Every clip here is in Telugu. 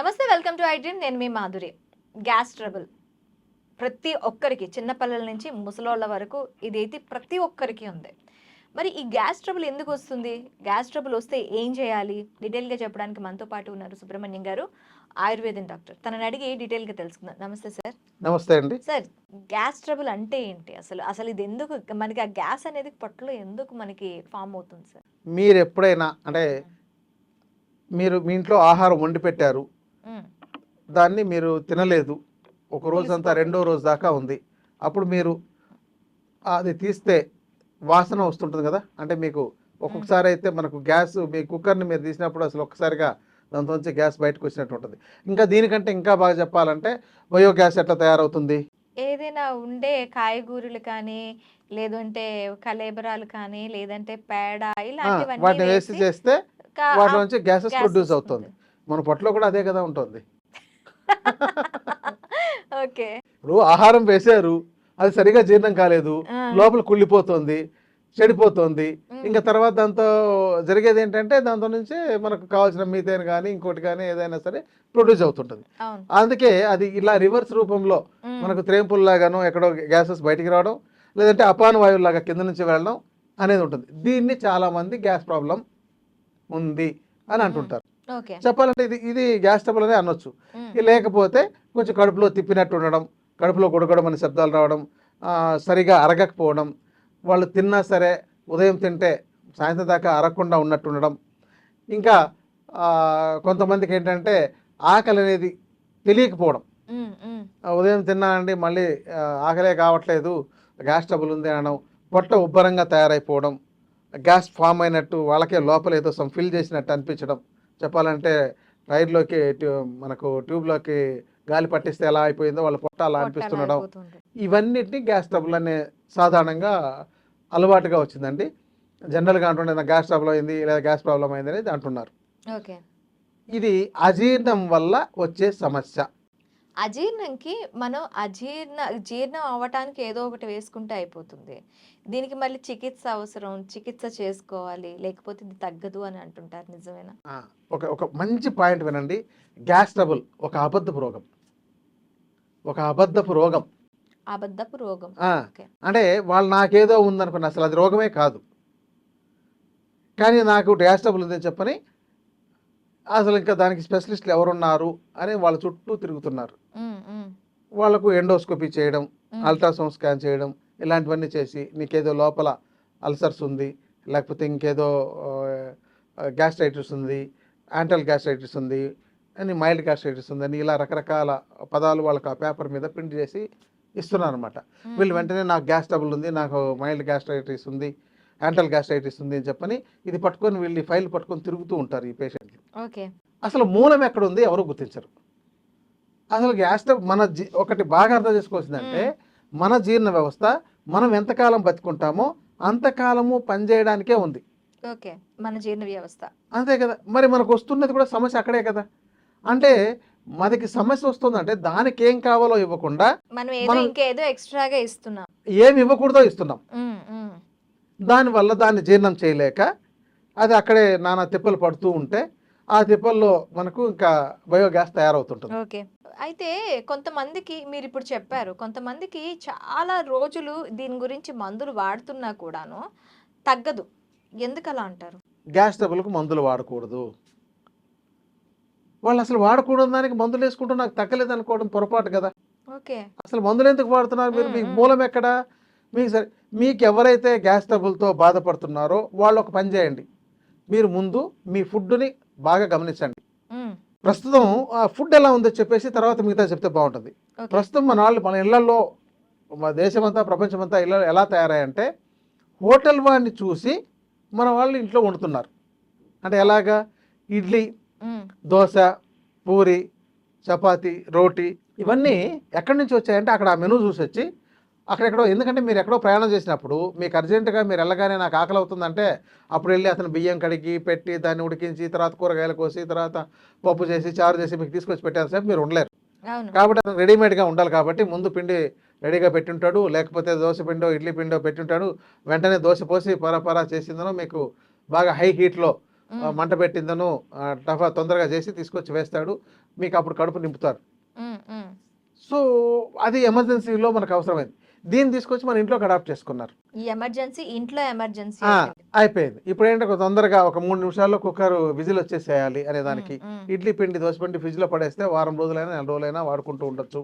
నమస్తే వెల్కమ్ టు ఐ డ్రీమ్. నేను మీ మాధురి. Gas trouble. ప్రతి ఒక్కరికి చిన్నపిల్లల నుంచి ముసలోళ్ళ వరకు ఇదైతే ప్రతి ఒక్కరికి ఉంది. మరి ఈ గ్యాస్ ట్రబుల్ ఎందుకు వస్తుంది? గ్యాస్ ట్రబుల్ వస్తే ఏం చేయాలి? డీటెయిల్గా చెప్పడానికి మనతో పాటు ఉన్నారు సుబ్రహ్మణ్యం గారు ఆయుర్వేదం డాక్టర్. తనని అడిగి డీటెయిల్గా తెలుసుకుందాం. నమస్తే సార్. నమస్తే అండి. సార్ గ్యాస్ ట్రబుల్ అంటే ఏంటి? అసలు అసలు ఇది ఎందుకు మనకి ఆ గ్యాస్ అనేది పొట్టలో ఎందుకు మనకి ఫామ్ అవుతుంది సార్? మీరు ఎప్పుడైనా అంటే మీరు మీ ఇంట్లో ఆహారం వండి పెట్టారు. దాన్ని మీరు తినలేదు. ఒక రోజు అంతా పులిసిపోతుంది. రెండో రోజు దాకా ఉంది. అప్పుడు మీరు అది తీస్తే వాసన వస్తుంటుంది కదా? అంటే మీకు ఒక్కొక్కసారి అయితే మనకు గ్యాస్ మీ కుక్కర్ని మీరు తీసినప్పుడు అసలు ఒక్కసారిగా దాంతోంచి గ్యాస్ బయటకు వచ్చినట్టు ఉంటుంది. ఇంకా దీనికంటే ఇంకా బాగా చెప్పాలంటే బయో గ్యాస్ ఎట్లా తయారవుతుంది? ఏదైనా ఉండే కాయగూరలు కానీ లేదంటే కలేబరాలు కానీ లేదంటే పేడ ఇలాంటివన్నీ వాటిని వేసి వేసి చేస్తే వాటి నుంచి గ్యాసెస్ ప్రొడ్యూస్. అవుతుంది. మన పొట్టలో కూడా అదే కదా ఉంటుంది. ఓకే. ఇప్పుడు ఆహారం వేశారు అది సరిగా జీర్ణం కాలేదు. లోపల కుళ్ళిపోతుంది చెడిపోతుంది. ఇంకా తర్వాత దాంతో జరిగేది ఏంటంటే దాంతో నుంచి మనకు కావాల్సిన మీథేన్ కానీ ఇంకోటి కానీ ఏదైనా సరే ప్రొడ్యూస్ అవుతుంటుంది. అందుకే అది ఇలా రివర్స్ రూపంలో. మనకు త్రేంపుల్లాగానో ఎక్కడో గ్యాసెస్ బయటికి రావడం లేదంటే అపాన వాయువులాగా కింద నుంచి వెళ్ళడం అనేది ఉంటుంది. దీన్ని చాలా మంది గ్యాస్ ప్రాబ్లం ఉంది అని అంటుంటారు. చెప్పాలంటే ఇది ఇది గ్యాస్ ట్రబుల్ అనే అనొచ్చు. లేకపోతే కొంచెం కడుపులో తిప్పినట్టు ఉండడం కడుపులో గుడగడమని శబ్దాలు రావడం సరిగా అరగకపోవడం వాళ్ళు తిన్నా సరే ఉదయం తింటే సాయంత్రం దాకా అరగకుండా ఉన్నట్టు ఉండడం. ఇంకా కొంతమందికి ఏంటంటే ఆకలి అనేది తెలియకపోవడం. ఉదయం తిన్నానండి మళ్ళీ ఆకలే కావట్లేదు గ్యాస్ ట్రబుల్ ఉంది అనడం పొట్ట ఉబ్బరంగా తయారైపోవడం గ్యాస్ ఫామ్ అయినట్టు వాళ్ళకే లోపల ఏదో సమ్ ఫిల్ చేసినట్టు అనిపించడం. చెప్పాలంటే టైర్లోకి ట్యూ- మనకు ట్యూబ్లోకి గాలి పట్టిస్తే ఎలా అయిపోయిందో వాళ్ళ పొట్ట అలా అనిపిస్తుండడం. ఇవన్నిటిని గ్యాస్ ట్రబుల్ అనే సాధారణంగా అలవాటుగా వచ్చిందండి. జనరల్గా అంటుండే గ్యాస్ ట్రబుల్ అయింది లేదా గ్యాస్ ప్రాబ్లం అయింది అనేది అంటున్నారు. ఓకే. ఇది అజీర్ణం వల్ల వచ్చే సమస్య. అజీర్ణంకి మనం అజీర్ణ జీర్ణం అవ్వటానికి ఏదో ఒకటి వేసుకుంటే అయిపోతుంది. దీనికి మళ్ళీ చికిత్స అవసరం చికిత్స చేసుకోవాలి లేకపోతే ఇది తగ్గదు అని అంటుంటారు నిజమేనా? ఒక ఒక మంచి పాయింట్ వినండి. గ్యాస్ ట్రబుల్ ఒక అబద్ధపు రోగం. ఒక అబద్ధపు రోగం. అబద్ధపు రోగం. అంటే వాళ్ళు నాకేదో ఉందనుకున్న అసలు అది రోగమే కాదు. కానీ నాకు గ్యాస్ ట్రబుల్ ఉందని చెప్పని అసలు ఇంకా దానికి స్పెషలిస్టులు ఎవరున్నారు అని వాళ్ళ చుట్టూ తిరుగుతున్నారు. వాళ్ళకు ఎండోస్కోపీ చేయడం. అల్ట్రాసౌండ్ స్కాన్ చేయడం ఇలాంటివన్నీ చేసి నీకేదో లోపల అల్సర్స్ ఉంది లేకపోతే ఇంకేదో గ్యాస్ట్రైటిస్ ఉంది యాంటల్ గ్యాస్ట్రైటిస్ ఉంది అని మైల్డ్ గ్యాస్ట్రైటిస్ ఉంది అని ఇలా రకరకాల పదాలు వాళ్ళకి ఆ పేపర్ మీద ప్రింట్ చేసి ఇస్తున్నారు అనమాట వీళ్ళు వెంటనే నాకు గ్యాస్ ట్రబుల్ ఉంది నాకు మైల్డ్ గ్యాస్ట్రైటిస్ ఉంది యాంటల్ గ్యాస్ట్రైటిస్ ఉంది అని చెప్పని ఇది పట్టుకొని వీళ్ళు ఫైల్ పట్టుకొని తిరుగుతూ ఉంటారు ఈ పేషెంట్లు. ఓకే. అసలు మూలం ఎక్కడ ఉంది ఎవరు గుర్తించరు. అసలు గ్యాస్ ట్రబుల్ మన జీ ఒకటి బాగా అర్థం చేసుకోవాల్సిందంటే మన జీర్ణ వ్యవస్థ మనం ఎంతకాలం బతుకుంటామో అంతకాలము పనిచేయడానికే ఉంది. ఓకే. మన జీర్ణ వ్యవస్థ. అంతే కదా. మరి మనకు వస్తున్నది కూడా సమస్య అక్కడే కదా. అంటే మనకి సమస్య వస్తుందంటే దానికి ఏం కావాలో ఇవ్వకుండా మనం ఇంకేదో ఎక్స్ట్రాగా ఇస్తున్నాం. ఏమి ఇవ్వకూడదో ఇస్తున్నాం. దానివల్ల దాన్ని జీర్ణం చేయలేక అది అక్కడే నానా తిప్పలు పడుతూ ఉంటే ఆ తిప్పల్లో మనకు ఇంకా బయోగ్యాస్ తయారవుతుంటుంది. ఓకే. అయితే కొంతమందికి మీరు ఇప్పుడు చెప్పారు కొంతమందికి చాలా రోజులు దీని గురించి మందులు వాడుతున్నా కూడాను తగ్గదు. ఎందుకు అలా అంటారు? గ్యాస్ ట్రబుల్కి మందులు వాడకూడదు. వాళ్ళు అసలు వాడకూడదు దానికి మందులు వేసుకుంటూ నాకు తగ్గలేదు అనుకోవడం పొరపాటు కదా. ఓకే. అసలు మందులు ఎందుకు వాడుతున్నారు మీరు? మీకు. మూలం ఎక్కడ? మీకు సరే మీకు ఎవరైతే గ్యాస్ ట్రబుల్తో బాధపడుతున్నారో వాళ్ళు ఒక పని చేయండి. మీరు ముందు మీ ఫుడ్ని బాగా గమనించండి. ప్రస్తుతం ఆ ఫుడ్ ఎలా ఉందో చెప్పేసి తర్వాత మిగతా చెప్తే బాగుంటుంది. ప్రస్తుతం మన వాళ్ళు మన ఇళ్ళలో మన దేశమంతా ప్రపంచమంతా ఇళ్ళ ఎలా తయారయ్యంటే హోటల్ వాడిని చూసి మన వాళ్ళు ఇంట్లో వండుతున్నారు. అంటే ఎలాగా? ఇడ్లీ దోశ పూరి చపాతి రోటీ ఇవన్నీ ఎక్కడి నుంచి వచ్చాయంటే అక్కడ ఆ మెనూ చూసి వచ్చి అక్కడెక్కడో ఎందుకంటే మీరు ఎక్కడో ప్రయాణం చేసినప్పుడు మీకు అర్జెంటుగా మీరు వెళ్ళగానే నాకు ఆకలి అవుతుందంటే అప్పుడు వెళ్ళి అతను బియ్యం కడిగి పెట్టి దాన్ని ఉడికించి తర్వాత కూరగాయలు కోసి తర్వాత పప్పు చేసి చారు చేసి మీకు తీసుకొచ్చి పెట్టాను సేపు మీరు ఉండలేరు. కాబట్టి అతను రెడీమేడ్గా ఉండాలి కాబట్టి ముందు పిండి రెడీగా పెట్టుంటాడు లేకపోతే దోశ పిండో ఇడ్లీ పిండో పెట్టుంటాడు. వెంటనే దోశ పోసి పరా పరా చేసిందనో మీకు బాగా హై హీట్లో మంట పెట్టిందను టఫా తొందరగా చేసి తీసుకొచ్చి వేస్తాడు. మీకు అప్పుడు కడుపు నింపుతారు. సో అది ఎమర్జెన్సీలో మనకు అవసరమైంది. దీన్ని తీసుకొచ్చి మన ఇంట్లోకి అడాప్ట్ చేసుకున్నారు. ఈ ఎమర్జెన్సీ ఇంట్లో ఎమర్జెన్సీ అయిపోయింది. ఇప్పుడు ఏంటంటే తొందరగా ఒక మూడు నిమిషాల్లో కుక్కర్ విజిల్ వచ్చేసేయాలి అనే దానికి. ఇడ్లీ పిండి దోశ పిండి ఫ్రిడ్జ్లో పడేస్తే వారం రోజులైనా నెల రోజులైనా వాడుకుంటూ ఉండొచ్చు.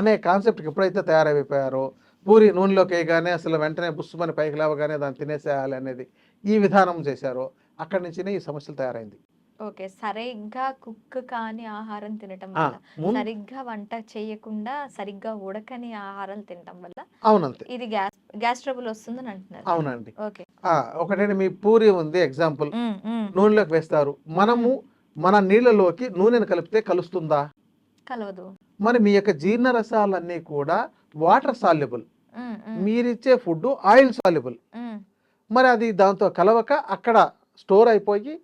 అనే కాన్సెప్ట్కి ఎప్పుడైతే తయారైపోయారో పూరి నూనెలోకి వేయగానే అసలు వెంటనే బుస్సుమని పైకి లేవగానే దాన్ని తినేసేయాలి అనేది ఈ విధానం చేశారో అక్కడి నుంచినే ఈ సమస్యలు తయారైంది. ఓకే. సరిగ్గా కుక్ కాని ఆహారం తినటం వల్ల సరిగ్గా వంట చేయకుండా సరిగ్గా ఉడకని ఆహారం తినటం వల్ల అవునంతే. ఇది గ్యాస్ గ్యాస్ ట్రబుల్ వస్తుందని అంటున్నారు. అవునండి. ఓకే. ఆ, ఒకటండి మీ పూరి ఉంది ఎగ్జాంపుల్. నూనెలోకి వేస్తారు. మనము మన నీళ్ళలోకి నూనెను కలిపితే కలుస్తుందా? కలవదు. మరి మీ యొక్క జీర్ణ రసాలన్నీ కూడా వాటర్ సాల్యుబుల్. మీరిచ్చే ఫుడ్ ఆయిల్ సాల్యుబుల్. మరి అది దాంతో కలవక అక్కడ స్టోర్ అయిపోయి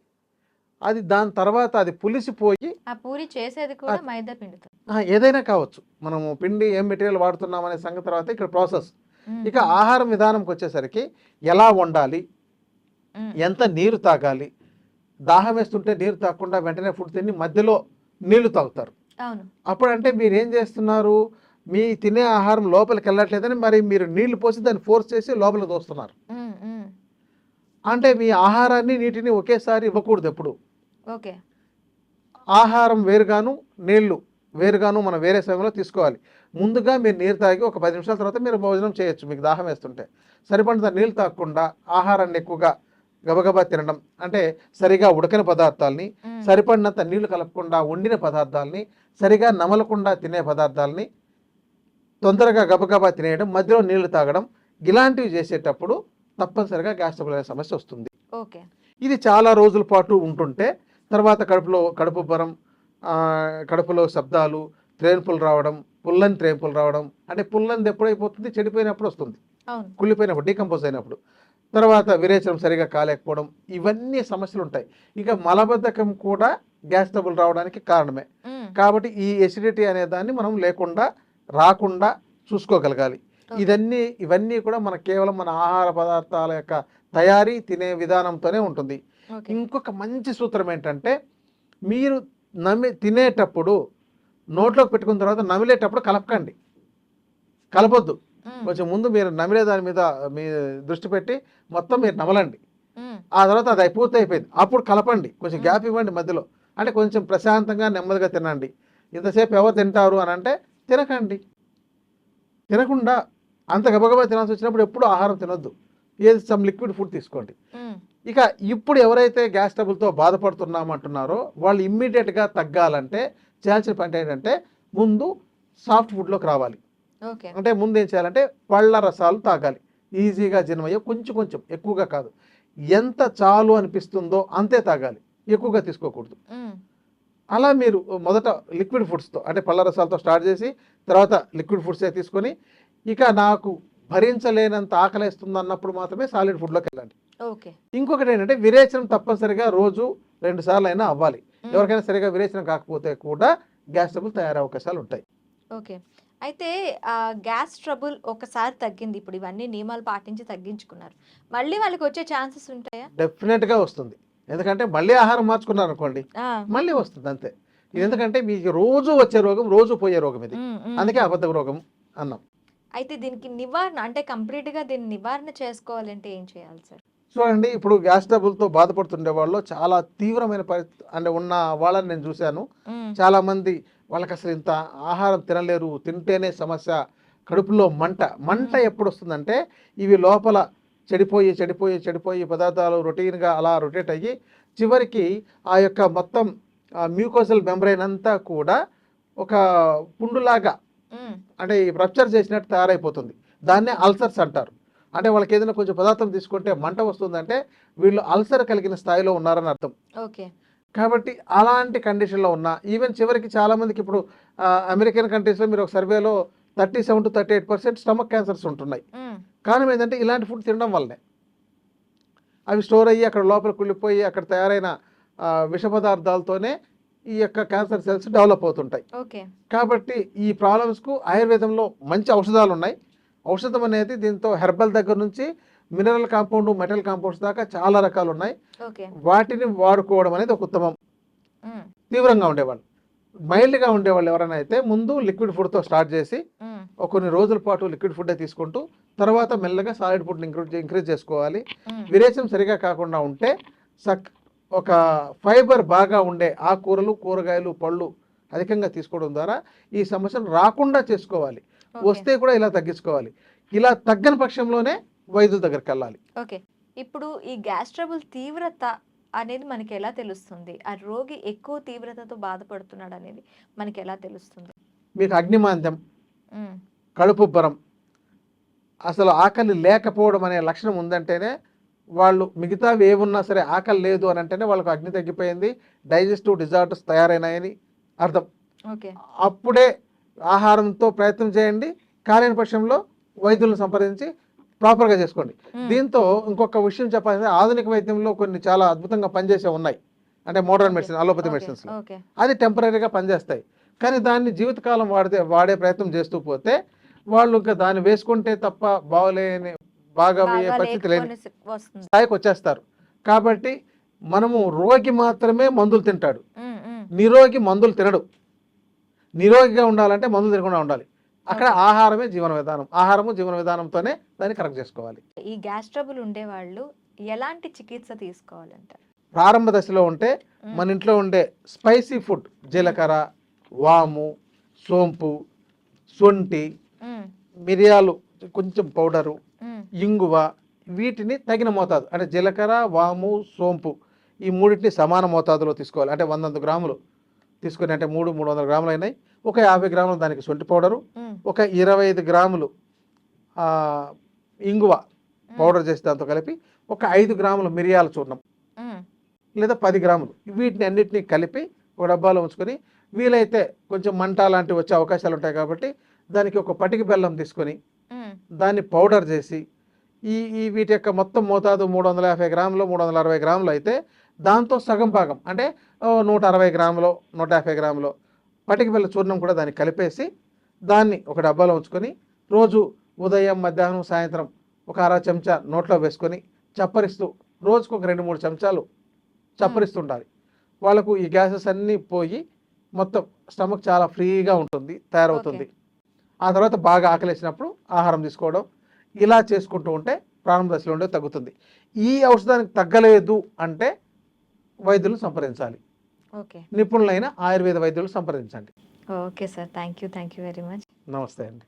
అది దాని తర్వాత అది పులిసిపోయి ఆ పూరి చేసేది కూడా మైదా పిండితో. ఏదైనా కావచ్చు. మనము పిండి ఏం మెటీరియల్ వాడుతున్నాం అనే సంగతి తర్వాత ఇక్కడ ప్రాసెస్. ఇక ఆహారం విధానంకి వచ్చేసరికి ఎలా వండాలి. ఎంత నీరు తాగాలి? దాహం వేస్తుంటే నీరు తాగకుండా వెంటనే ఫుడ్ తిని మధ్యలో నీళ్ళు తాగుతారు. అవును. అప్పుడంటే మీరు ఏం చేస్తున్నారు? మీ తినే ఆహారం లోపలికి వెళ్ళట్లేదని మరి మీరు నీళ్ళు పోసి దాన్ని ఫోర్స్ చేసి లోపలికి దోస్తున్నారు. అంటే మీ ఆహారాన్ని నీటిని ఒకేసారి ఇవ్వకూడదు ఎప్పుడు. ఓకే. ఆహారం వేరుగాను నీళ్ళు వేరుగాను మనం వేరే సమయంలో తీసుకోవాలి. ముందుగా మీరు నీరు తాగి ఒక పది నిమిషాల తర్వాత మీరు భోజనం చేయొచ్చు మీకు దాహం వేస్తుంటే. సరిపడినంత నీళ్ళు తాగకుండా ఆహారాన్ని ఎక్కువగా గబగబా తినడం అంటే సరిగా ఉడకని పదార్థాలని. సరిపడినంత నీళ్ళు కలపకుండా వండిన పదార్థాలని సరిగా నమలకుండా తినే పదార్థాలని తొందరగా గబగబా తినేయడం మధ్యలో నీళ్ళు తాగడం ఇలాంటివి చేసేటప్పుడు తప్పనిసరిగా గ్యాస్ ట్రబుల్ అనే సమస్య వస్తుంది. ఓకే. ఇది చాలా రోజుల పాటు ఉంటుంటే తర్వాత కడుపులో కడుపు బరం ఆ, కడుపులో శబ్దాలు త్రేన్పులు రావడం పుల్లని త్రేన్పులు రావడం అంటే పుల్లంది ఎప్పుడైపోతుంది? చెడిపోయినప్పుడు వస్తుంది. కుళ్ళిపోయినప్పుడు డీకంపోజ్ అయినప్పుడు. తర్వాత విరేచనం సరిగా కాలేకపోవడం ఇవన్నీ సమస్యలు ఉంటాయి ఇక మలబద్ధకం కూడా గ్యాస్ ట్రబుల్ రావడానికి కారణమే. కాబట్టి ఈ ఎసిడిటీ అనే దాన్ని మనం లేకుండా రాకుండా చూసుకోగలగాలి. ఇదన్నీ ఇవన్నీ కూడా మన కేవలం మన ఆహార పదార్థాల యొక్క తయారీ తినే విధానంతోనే ఉంటుంది. ఇంకొక మంచి సూత్రం ఏంటంటే మీరు నమి తినేటప్పుడు నోట్లోకి పెట్టుకున్న తర్వాత నమిలేటప్పుడు కలపకండి. కలపొద్దు. కొంచెం ముందు మీరు నమిలే దాని మీద మీ దృష్టి పెట్టి మొత్తం మీరు నమలండి. ఆ తర్వాత అది పూర్తి అయిపోయింది అప్పుడు కలపండి. కొంచెం గ్యాప్ ఇవ్వండి మధ్యలో. అంటే కొంచెం ప్రశాంతంగా నెమ్మదిగా తినండి. ఇంతసేపు ఎవరు తింటారు అని అంటే తినకండి. తినకుండా అంత గబగబా తినాల్సి వచ్చినప్పుడు ఎప్పుడు ఆహారం తినొద్దు. ఏది సమ్ లిక్విడ్ ఫుడ్ తీసుకోండి. ఇక ఇప్పుడు ఎవరైతే గ్యాస్ ట్రబుల్తో బాధపడుతున్నామంటున్నారో వాళ్ళు ఇమ్మీడియట్గా తగ్గాలంటే చేయాల్సిన పని ఏంటంటే ముందు సాఫ్ట్ ఫుడ్లోకి రావాలి. ఓకే. అంటే ముందు ఏం చేయాలంటే పళ్ళ రసాలు తాగాలి. ఈజీగా జీర్ణమయ్యే కొంచెం కొంచెం ఎక్కువగా కాదు. ఎంత చాలు అనిపిస్తుందో అంతే తాగాలి. ఎక్కువగా తీసుకోకూడదు. అలా మీరు మొదట లిక్విడ్ ఫుడ్స్తో అంటే పళ్ళ రసాలతో స్టార్ట్ చేసి తర్వాత లిక్విడ్ ఫుడ్సే తీసుకొని ఇక నాకు భరించలేనంత ఆకలిస్తుంది అన్నప్పుడు మాత్రమే సాలిడ్ ఫుడ్లోకి వెళ్ళండి. ఇంకొకటి ఏంటంటే విరేచనం తప్పనిసరిగా రోజు రెండు సార్లు అయినా అవ్వాలి. ఎవరికైనా సరిగా విరేచనం కాకపోతే కూడా గ్యాస్ ట్రబుల్ తయారయ్యే అవకాశాలు ఉంటాయి. ఓకే. అయితే గ్యాస్ ట్రబుల్ ఒకసారి తగ్గింది. ఇప్పుడు ఇవన్నీ నియమాలు పాటించి తగ్గించుకున్నారు. మళ్ళీ వాళ్ళకి వచ్చే ఛాన్సెస్ ఉంటాయా? డెఫినెట్గా వస్తుంది. ఎందుకంటే మళ్ళీ ఆహారం మార్చుకున్నారు అనుకోండి. మళ్ళీ వస్తుంది అంతే. ఇది ఎందుకంటే మీకు రోజు వచ్చే రోగం రోజు పోయే రోగం ఇది. అందుకే అబద్ధ రోగం అన్నాం. అయితే దీనికి నివారణ అంటే కంప్లీట్గా దీన్ని నివారణ చేసుకోవాలంటే ఏం చేయాలి సార్? చూడండి ఇప్పుడు గ్యాస్ ట్రబుల్తో బాధపడుతుండే వాళ్ళు చాలా తీవ్రమైన పరిస్థితి అంటే ఉన్న వాళ్ళని నేను చూశాను. చాలా మంది వాళ్ళకి అసలు ఇంత ఆహారం తినలేరు తింటేనే సమస్య. కడుపులో మంట. మంట ఎప్పుడు వస్తుందంటే ఇవి లోపల చెడిపోయి చెడిపోయి చెడిపోయి పదార్థాలు రొటీన్గా అలా రొటేట్ అయ్యి చివరికి ఆ యొక్క మొత్తం మ్యూకోసల్ మెంబ్రైన్ అంతా కూడా ఒక పుండులాగా. అంటే ఈ రప్చర్ చేసినట్టు తయారైపోతుంది. దాన్నే అల్సర్స్ అంటారు. అంటే వాళ్ళకి ఏదైనా కొంచెం పదార్థం తీసుకుంటే మంట వస్తుందంటే వీళ్ళు అల్సర్ కలిగిన స్థాయిలో ఉన్నారని అర్థం. ఓకే. కాబట్టి అలాంటి కండిషన్లో ఉన్న ఈవెన్ చివరికి చాలామందికి ఇప్పుడు అమెరికన్ కంట్రీస్లో మీరు ఒక సర్వేలో thirty seven to thirty eight percent stomach cancers ఉంటున్నాయి. కారణం ఏంటంటే ఇలాంటి ఫుడ్ తినడం వల్లనే. అవి స్టోర్ అయ్యి అక్కడ లోపల కుళ్ళిపోయి అక్కడ తయారైన విష పదార్థాలతోనే ఈ యొక్క క్యాన్సర్ సెల్స్ డెవలప్ అవుతుంటాయి. ఓకే. కాబట్టి ఈ ప్రాబ్లమ్స్కు ఆయుర్వేదంలో మంచి ఔషధాలు ఉన్నాయి ఔషధం అనేది దీంతో హెర్బల్ దగ్గర నుంచి మినరల్ కాంపౌండ్ మెటల్ కాంపౌండ్స్ దాకా చాలా రకాలు ఉన్నాయి వాటిని వాడుకోవడం అనేది ఒక ఉత్తమం. తీవ్రంగా ఉండేవాళ్ళు. మైల్డ్గా ఉండేవాళ్ళు ఎవరైనా అయితే ముందు లిక్విడ్ ఫుడ్తో స్టార్ట్ చేసి కొన్ని రోజుల పాటు లిక్విడ్ ఫుడ్ తీసుకుంటూ తర్వాత మెల్లగా సాలిడ్ ఫుడ్ ఇంక్రీజ్ ఇంక్రీజ్ చేసుకోవాలి. విరేచం సరిగా కాకుండా ఉంటే సక్ ఒక ఫైబర్ బాగా ఉండే ఆకుకూరలు కూరగాయలు పళ్ళు అధికంగా తీసుకోవడం ద్వారా ఈ సమస్యను రాకుండా చేసుకోవాలి. వస్తే కూడా ఇలా తగ్గించుకోవాలి. ఇలా తగ్గని పక్షంలోనే వైద్యుల దగ్గరికి వెళ్ళాలి. ఓకే. ఇప్పుడు ఈ గ్యాస్ ట్రబుల్ తీవ్రత అనేది మనకి ఎలా తెలుస్తుంది? ఆ రోగి ఎక్కువ తీవ్రతతో బాధపడుతున్నాడు అనేది మనకి ఎలా తెలుస్తుంది? మీకు అగ్నిమాంద్యం కడుపుబ్బరం అసలు ఆకలి లేకపోవడం అనే లక్షణం ఉందంటేనే వాళ్ళు మిగతావి ఏమున్నా సరే ఆకలి లేదు అని అంటేనే వాళ్ళకు అగ్ని తగ్గిపోయింది డైజెస్టివ్ డిజార్డర్స్ తయారైనాయని అర్థం. ఓకే. అప్పుడే ఆహారంతో ప్రయత్నం చేయండి. కాలేని పక్షంలో వైద్యులను సంప్రదించి ప్రాపర్గా చేసుకోండి. దీంతో ఇంకొక విషయం చెప్పాలంటే ఆధునిక వైద్యంలో కొన్ని చాలా అద్భుతంగా పనిచేసే ఉన్నాయి. అంటే మోడర్న్. మెడిసిన్ అలోపతి మెడిసిన్స్ అది టెంపరీగా పనిచేస్తాయి. కానీ దాన్ని జీవితకాలం వాడితే వాడే ప్రయత్నం చేస్తూ పోతే వాళ్ళు ఇంకా దాన్ని వేసుకుంటే తప్ప బాగలేని బాగా అయ్యే పరిస్థితి లేని స్థాయికి వచ్చేస్తారు. కాబట్టి మనము రోగి మాత్రమే మందులు తింటాడు. నిరోగి మందులు తినడు. నిరోగిగా ఉండాలంటే మందులు తినకుండా ఉండాలి. అక్కడ ఆహారమే జీవన విధానం. ఆహారము జీవన విధానంతోనే దాన్ని కరెక్ట్ చేసుకోవాలి. ఈ గ్యాస్ ట్రబుల్ ఉండేవాళ్ళు ఎలాంటి చికిత్స తీసుకోవాలంటారు ప్రారంభ దశలో ఉంటే మన ఇంట్లో ఉండే స్పైసీ ఫుడ్ జీలకర్ర వాము సోంపు ఉమ్, మిరియాలు కొంచెం పౌడరు ఇంగువ వీటిని తగిన మోతాదు. అంటే జీలకర్ర వాము సోంపు ఈ మూడింటిని సమాన మోతాదులో తీసుకోవాలి. అంటే వంద గ్రాములు. తీసుకుని అంటే మూడు మూడు వందల గ్రాములు అయినాయి. ఒక యాభై గ్రాములు దానికి శొంఠి పౌడరు ఒక ఇరవై ఐదు గ్రాములు ఇంగువ పౌడర్ చేసి దాంతో కలిపి ఒక ఐదు గ్రాములు మిరియాల చూర్ణం లేదా పది గ్రాములు. వీటిని అన్నిటిని కలిపి ఒక డబ్బాలో ఉంచుకొని వీలైతే కొంచెం మంట లాంటివి వచ్చే అవకాశాలు ఉంటాయి కాబట్టి దానికి ఒక పటికి బెల్లం తీసుకొని దాన్ని పౌడర్ చేసి ఈ ఈ వీటి యొక్క మొత్తం మోతాదు మూడు వందల యాభై గ్రాములు మూడు వందల అరవై గ్రాములు అయితే దాంతో సగం భాగం అంటే నూట అరవై గ్రాములు నూట యాభై గ్రాములు పటిక చూర్ణం కూడా దాన్ని కలిపేసి దాన్ని ఒక డబ్బాలో ఉంచుకొని రోజు ఉదయం మధ్యాహ్నం సాయంత్రం ఒక అర చెంచా నోట్లో వేసుకొని చప్పరిస్తూ రోజుకు ఒక రెండు మూడు చెంచాలు చప్పరిస్తుండాలి వాళ్ళకు ఈ గ్యాసెస్ అన్నీ పోయి మొత్తం స్టమక్ చాలా ఫ్రీగా ఉంటుంది తయారవుతుంది. ఆ తర్వాత బాగా ఆకలేసినప్పుడు ఆహారం తీసుకోవడం ఇలా చేసుకుంటూ ఉంటే ప్రారంభ దశలో ఉండే తగ్గుతుంది. ఈ ఔషధానికి తగ్గలేదు అంటే వైద్యులు సంప్రదించాలి. ఓకే. నిపుణులైన ఆయుర్వేద వైద్యులు సంప్రదించండి. Okay sir. Thank you thank you very much. Namaste అండి.